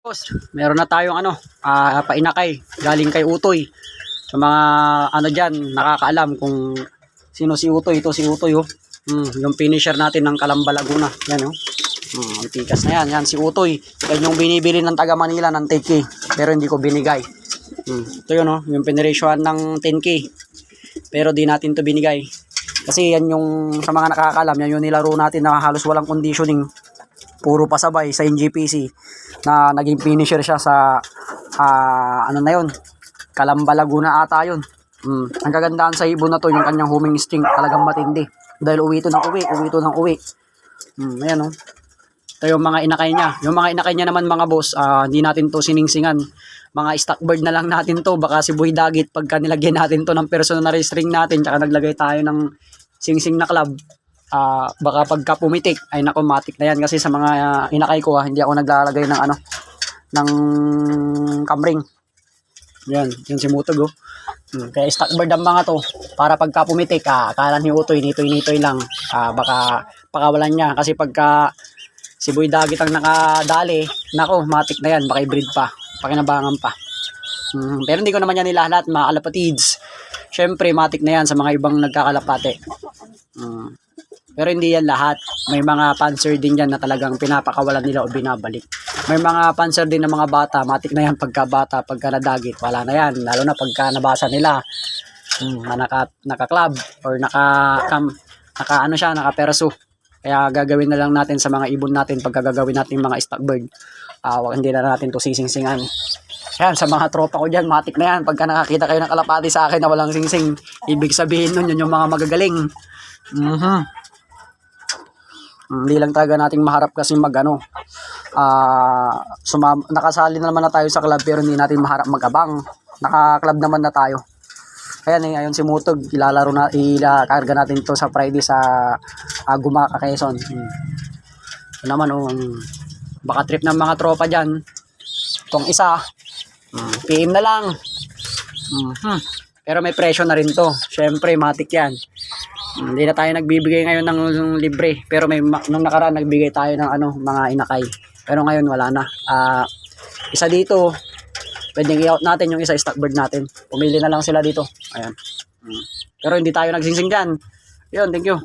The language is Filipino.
Boss, meron na tayong ano, ah, painakay galing kay Utoy. Sa mga ano diyan, nakakaalam kung sino si Utoy, ito si Utoy oh. Hmm, yung finisher natin ng Calamba Laguna. Yan oh. Ang tikas na yan. Yan si Utoy. Yan yung binibili ng taga Manila ng 10k. Pero hindi ko binigay. Hmm, ito yun oh, yung pinresyohan ng 10k. Pero di natin to binigay. Kasi yan yung sa mga nakakaalam, yan yung nilaro natin na halos walang conditioning puro pasabay sa NGPC na naging finisher siya sa ah, ano na yun Kalamba Laguna ata yun. Mm. ang kagandahan sa ibon na to yung kanyang homing instinct talagang matindi. Dahil uwi ito ng uwi uwi ito ng uwi. Mm, ayan oh. Ito yung mga inakay niya. Yung mga inakay niya naman mga boss ah, hindi natin to siningsingan. Mga stock bird na lang natin to. Baka si Boy Dagit pagka nilagyan natin to ng personal na string natin tsaka naglagay tayo ng sing-sing na club ah baka pagka pumitik ay nako matik na yan kasi sa mga ah, inakay ko ah, hindi ako naglalagay ng ano ng kamring yan yun si Mutog oh. Hmm, kaya stock ang mga to. Para pagka pumitik ah, akala ni Utoy nitoy nitoy lang. Ah, baka pakawalan niya. Kasi pagka si Boy Dagit ang nakadali nako matik na yan. Baka i-breed pa. Pakinabangan pa. Hmm, pero hindi ko naman yan nilahat mga kalapatids. Syempre matik na yan sa mga ibang nagkakalapate. Hmm. Pero hindi yan lahat. May mga panser din yan na talagang pinapakawalan nila o binabalik. May mga panser din ng mga bata. Matik na yan pagka bata, pagka nadagit. Wala na yan. Lalo na pagka nabasa nila hmm, na naka, naka-club or naka, kam, naka ano siya, naka-perso. Kaya gagawin na lang natin sa mga ibon natin pagka gagawin natin mga stock bird. Ah, wag hindi na natin to sising-singan. Yan, sa mga tropa ko dyan, matik na yan. Pagka nakakita kayo ng kalapati sa akin na walang sing-sing, ibig sabihin nun, yun yung mga magagaling. Mhm. Hindi lang talaga nating maharap kasi mag ano, ah sumam- nakasali na naman na tayo sa club pero hindi natin maharap magabang. Naka-club naman na tayo. Ayan eh, ayun si Mutog, ilalaro na, ilakarga natin to sa Friday sa uh, Gumaka, Quezon. Hmm. Naman oh, baka trip ng mga tropa dyan. Itong isa, hmm, PM na lang. Mhm. Pero may presyo na rin to. Syempre, matik yan. Hindi na tayo nagbibigay ngayon ng libre. Pero may ma- nung nakaraan nagbigay tayo ng ano, mga inakay. Pero ngayon wala na. Ah, isa dito, pwedeng i-out natin yung isa stock bird natin. Pumili na lang sila dito. Ayan. Mm. Pero hindi tayo nagsingsing dyan. Yun, thank you.